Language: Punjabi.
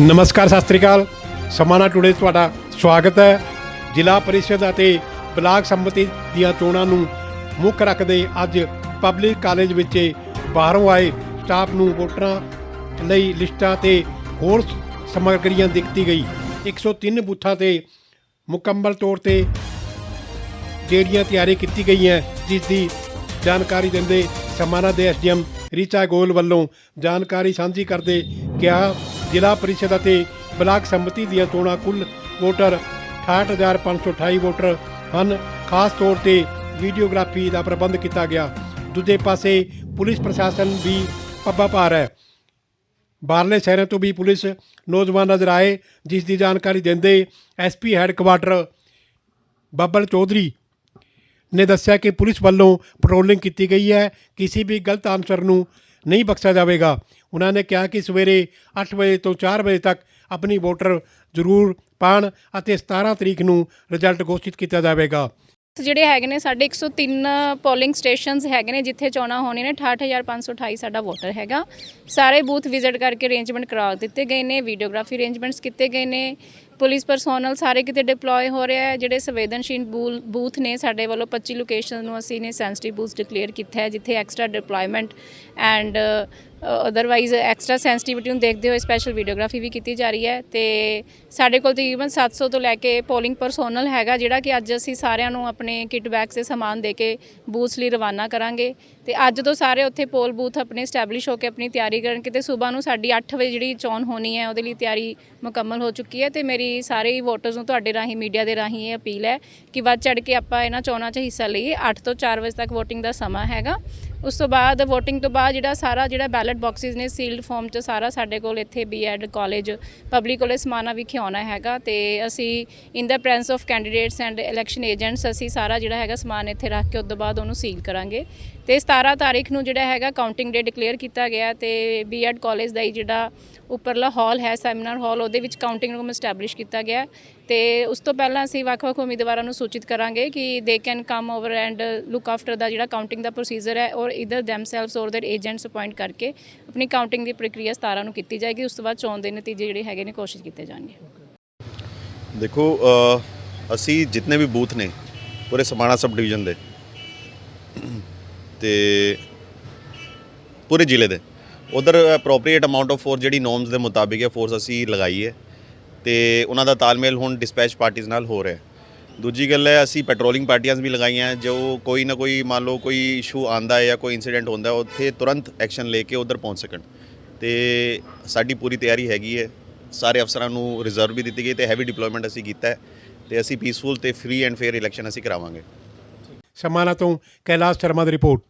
ਨਮਸਕਾਰ, ਸਤਿ ਸ੍ਰੀ ਅਕਾਲ। ਸਮਾਨਾ ਟੂਡੇ ਤੁਹਾਡਾ ਸਵਾਗਤ ਹੈ। ਜ਼ਿਲ੍ਹਾ ਪਰਿਸ਼ਦ ਅਤੇ ਬਲਾਕ ਸੰਮਤੀ ਦੀਆਂ ਚੋਣਾਂ ਨੂੰ ਮੁੱਖ ਰੱਖਦੇ ਅੱਜ ਪਬਲਿਕ ਕਾਲਜ ਵਿੱਚ ਬਾਹਰੋਂ ਆਏ ਸਟਾਫ ਨੂੰ ਵੋਟਰਾਂ ਲਈ ਲਿਸਟਾਂ ਤੇ ਹੋਰ ਸਮੱਗਰੀਆਂ ਦਿੱਤੀ ਗਈ। 103 ਬੂਥਾਂ ਤੇ ਮੁਕੰਮਲ ਤੌਰ ਤੇ ਜਿਹੜੀਆਂ ਤਿਆਰੀ ਕੀਤੀ ਗਈ ਹੈ ਜਿਸ ਦੀ ਜਾਣਕਾਰੀ ਦਿੰਦੇ ਸਮਾਨਾ ਦੇ ਐਸਡੀਐਮ ਰੀਚਾ ਗੋਲ ਵੱਲੋਂ ਜਾਣਕਾਰੀ ਸਾਂਝੀ ਕਰਦੇ ਕਿਹਾ ਜ਼ਿਲ੍ਹਾ ਪਰਿਸ਼ਦ ਅਤੇ ਬਲਾਕ ਸੰਮਤੀ ਦੀਆਂ ਚੋਣਾਂ ਕੁੱਲ ਵੋਟਰ 68528 ਵੋਟਰ ਹਨ। ਖਾਸ ਤੌਰ ਤੇ ਵੀਡੀਓਗ੍ਰਾਫੀ ਦਾ ਪ੍ਰਬੰਧ ਕੀਤਾ ਗਿਆ। ਦੂਜੇ ਪਾਸੇ ਪੁਲਿਸ ਪ੍ਰਸ਼ਾਸਨ ਵੀ ਪੱਬਾ ਭਾਰ ਹੈ। ਬਾਹਰਲੇ ਸ਼ਹਿਰਾਂ ਤੋਂ ਵੀ ਪੁਲਿਸ ਨੌਜਵਾਨ ਨਜ਼ਰ ਆਏ, ਜਿਸ ਦੀ ਜਾਣਕਾਰੀ ਦਿੰਦੇ ਐਸਪੀ ਹੈੱਡਕੁਆਟਰ ਬੱਬਲ ਚੌਧਰੀ ਨੇ ਦੱਸਿਆ ਕਿ ਪੁਲਿਸ ਵੱਲੋਂ ਪੈਟਰੋਲਿੰਗ ਕੀਤੀ ਗਈ ਹੈ। ਕਿਸੇ ਵੀ ਗਲਤ ਆਨਸਰ ਨੂੰ ਨਹੀਂ ਬਖਸ਼ਿਆ ਜਾਵੇਗਾ। ਉਹਨਾਂ ਨੇ ਕਿਹਾ ਕਿ ਸਵੇਰੇ 8 ਵਜੇ ਤੋਂ 4 ਵਜੇ ਤੱਕ ਆਪਣੀ ਵੋਟਰ ਜ਼ਰੂਰ ਪਾਣ ਅਤੇ 17 ਤਰੀਕ ਨੂੰ ਰਿਜ਼ਲਟ ਘੋਸ਼ਿਤ ਕੀਤਾ ਜਾਵੇਗਾ। ਜਿਹੜੇ ਹੈਗੇ ਨੇ, ਸਾਡੇ 103 ਪੋਲਿੰਗ ਸਟੇਸ਼ਨਸ ਹੈਗੇ ਨੇ, ਜਿੱਥੇ ਚੋਣਾਂ ਹੋਣੀਆਂ ਨੇ 68528 ਸਾਡਾ ਵੋਟਰ ਹੈਗਾ। ਸਾਰੇ ਬੂਥ ਵਿਜ਼ਿਟ ਕਰਕੇ ਅਰੇਂਜਮੈਂਟ ਕਰਾ ਦਿੱਤੇ ਗਏ ਨੇ ਵੀਡੀਓਗ੍ਰਾਫੀ ਅਰੇਂਜਮੈਂਟਸ ਕੀਤੇ ਗਏ ਨੇ ਪੁਲਿਸ ਪਰਸੋਨਲ ਸਾਰੇ ਕਿਤੇ ਡਿਪਲੋਏ ਹੋ ਰਿਹਾ ਹੈ, ਜਿਹੜੇ ਸੰਵੇਦਨਸ਼ੀਲ ਬੂਲ- ਬੂਥ ਨੇ ਸਾਡੇ ਵੱਲੋਂ 25 ਲੋਕੇਸ਼ਨ ਨੂੰ ਅਸੀਂ ਨੇ ਸੈਂਸਿਟਿਵ ਬੂਥ ਡਿਕਲੇਅਰ ਕੀਤਾ ਹੈ, ਜਿੱਥੇ extra deployment and otherwise extra sensitivity ਨੂੰ ਦੇਖਦੇ ਹੋਏ ਸਪੈਸ਼ਲ ਵੀਡੀਓਗ੍ਰਾਫੀ ਵੀ ਕੀਤੀ ਜਾ ਰਹੀ ਹੈ ਤੇ ਸਾਡੇ ਕੋਲ ਤਕਰੀਬਨ 700 ਤੋਂ ਲੈ ਕੇ ਪੋਲਿੰਗ ਪਰਸੋਨਲ ਹੈਗਾ, ਜਿਹੜਾ ਕਿ ਅੱਜ ਅਸੀਂ ਸਾਰਿਆਂ ਨੂੰ ਆਪਣੇ ਕਿਟ ਬੈਗ ਦੇ ਸਮਾਨ ਦੇ ਕੇ ਬੂਥਸ ਲਈ ਰਵਾਨਾ ਕਰਾਂਗੇ। ਤੇ ਅੱਜ ਤੋਂ ਸਾਰੇ ਉੱਥੇ ਪੋਲ ਬੂਥ ਆਪਣੇ ਸਟੈਬਲਿਸ਼ ਹੋ ਕੇ ਆਪਣੀ ਤਿਆਰੀ ਕਰਨਗੇ ਤੇ ਸਵੇਰ ਨੂੰ ਸਾਡੀ 8 ਵਜੇ ਜਿਹੜੀ ਚੋਣ ਹੋਣੀ ਹੈ, ਉਹਦੇ ਲਈ ਤਿਆਰੀ ਮੁਕੰਮਲ ਹੋ ਚੁੱਕੀ ਹੈ ਤੇ ਮੇਰੀ ਸਾਰੇ ਹੀ ਵੋਟਰਸ ਨੂੰ ਤੁਹਾਡੇ ਰਾਹੀਂ ਮੀਡੀਆ ਦੇ ਰਾਹੀਂ ਇਹ ਅਪੀਲ ਹੈ ਕਿ ਵੱਧ ਚੜ ਕੇ ਆਪਾਂ ਇਹਨਾਂ ਚੋਣਾਂ 'ਚ ਹਿੱਸਾ ਲਈਏ। 8 ਤੋਂ 4 ਵਜੇ ਤੱਕ VOTING ਦਾ ਸਮਾਂ ਹੈਗਾ। ਉਸ ਤੋਂ ਬਾਅਦ VOTING ਤੋਂ ਬਾਅਦ ਜਿਹੜਾ ਸਾਰਾ ਜਿਹੜਾ ਬੈਲਟ ਬਾਕਸਿਸ ਨੇ ਸੀਲਡ ਫਾਰਮ 'ਚ ਸਾਰਾ ਸਾਡੇ ਕੋਲ ਇੱਥੇ ਬੀਐਡ ਕਾਲਜ ਪਬਲਿਕ ਕੋਲੇ ਸਮਾਨਾ ਵਿਖੇ ਆਉਣਾ ਹੈਗਾ ਤੇ ਅਸੀਂ in the presence of candidates and election agents ਅਸੀਂ ਸਾਰਾ ਜਿਹੜਾ ਹੈਗਾ ਸਮਾਨ ਇੱਥੇ ਰੱਖ ਕੇ ਉਸ ਤੋਂ ਬਾਅਦ ਉਹਨੂੰ ਸੀਲ ਕਰਾਂਗੇ। ਤੇ 17 ਤਾਰੀਖ ਨੂੰ ਜਿਹੜਾ ਹੈਗਾ ਕਾਊਂਟਿੰਗ ਡੇ ਡਿਕਲੇਅਰ ਕੀਤਾ ਗਿਆ ਤੇ ਬੀਐਡ ਕਾਲਜ ਦਾ ਹੀ ਜਿਹੜਾ ਉੱਪਰਲਾ ਹਾਲ ਹੈ ਸੈਮੀਨਾਰ ਹਾਲ ਉਹਦੇ ਵਿੱਚ ਕਾਊਂਟਿੰਗ ਰੂਮ ਐਸਟੈਬਲਿਸ਼ ਕੀਤਾ ਗਿਆ ਹੈ ਤੇ ਉਸ ਤੋਂ ਪਹਿਲਾਂ ਅਸੀਂ ਵੱਖ-ਵੱਖ ਉਮੀਦਵਾਰਾਂ ਨੂੰ ਸੂਚਿਤ ਕਰਾਂਗੇ ਕਿ they can come over and look after ਦਾ ਜਿਹੜਾ ਕਾਊਂਟਿੰਗ ਦਾ ਪ੍ਰੋਸੀਜਰ ਹੈ ਔਰ ਇਧਰ ਦੈਮਸੈਲਵਸ ਔਰ देयर ਏਜੰਟਸ ਅਪਾਇੰਟ ਕਰਕੇ ਆਪਣੀ ਕਾਊਂਟਿੰਗ ਦੀ ਪ੍ਰਕਿਰਿਆ 17 ਨੂੰ ਕੀਤੀ ਜਾਏਗੀ ਉਸ ਤੋਂ ਬਾਅਦ ਚੋਣ ਦੇ ਨਤੀਜੇ ਜਿਹੜੇ ਹੈਗੇ ਨੇ ਕੋਸ਼ਿਸ਼ ਕੀਤੇ ਜਾਣਗੇ ਦੇਖੋ ਅ, ਅਸੀਂ ਜਿੰਨੇ ਵੀ ਬੂਥ ਨੇ ਪੂਰੇ ਸਮਾਣਾ ਸਬ ਡਿਵੀਜ਼ਨ ਦੇ ਤੇ ਪੂਰੇ ਜ਼ਿਲ੍ਹੇ ਦੇ। ਉਧਰ ਅਪਰੋਪਰੀਏਟ ਅਮਾਉਂਟ ਆਫ ਫੋਰਸ ਜਿਹੜੀ ਨੋਰਮਸ ਦੇ ਮੁਤਾਬਿਕ ਹੈ ਫੋਰਸ ਅਸੀਂ ਲਗਾਈ ਹੈ ਤੇ ਉਹਨਾਂ ਦਾ ਤਾਲਮੇਲ ਹੁਣ ਡਿਸਪੈਚ ਪਾਰਟੀਆਂ ਨਾਲ ਹੋ ਰਿਹਾ ਦੂਜੀ ਗੱਲ ਹੈ, ਅਸੀਂ ਪੈਟਰੋਲਿੰਗ ਪਾਰਟੀਆਂ ਵੀ ਲਗਾਈਆਂ, ਜੋ ਕੋਈ ਨਾ ਕੋਈ ਮੰਨ ਲਓ ਕੋਈ ਇਸ਼ੂ ਆਂਦਾ ਹੈ ਜਾਂ ਕੋਈ ਇਨਸੀਡੈਂਟ ਹੁੰਦਾ ਹੈ, ਉੱਥੇ ਤੁਰੰਤ ਐਕਸ਼ਨ ਲੈ ਕੇ ਉਧਰ ਪਹੁੰਚ ਸਕਣ। ਤੇ ਸਾਡੀ ਪੂਰੀ ਤਿਆਰੀ ਹੈਗੀ ਹੈ। ਸਾਰੇ ਅਫਸਰਾਂ ਨੂੰ ਰਿਜ਼ਰਵ ਵੀ ਦਿੱਤੀ ਗਈ ਤੇ ਹੈਵੀ ਡਿਪਲੋਇਮੈਂਟ ਅਸੀਂ ਕੀਤਾ ਹੈ ਤੇ ਅਸੀਂ ਪੀਸਫੁਲ ਤੇ ਫ੍ਰੀ ਐਂਡ ਫੇਅਰ ਇਲੈਕਸ਼ਨ ਅਸੀਂ ਕਰਾਵਾਂਗੇ। ਸਮਾਨਾ ਤੋਂ ਕੈਲਾਸ਼ ਸ਼ਰਮਾ ਦੀ ਰਿਪੋਰਟ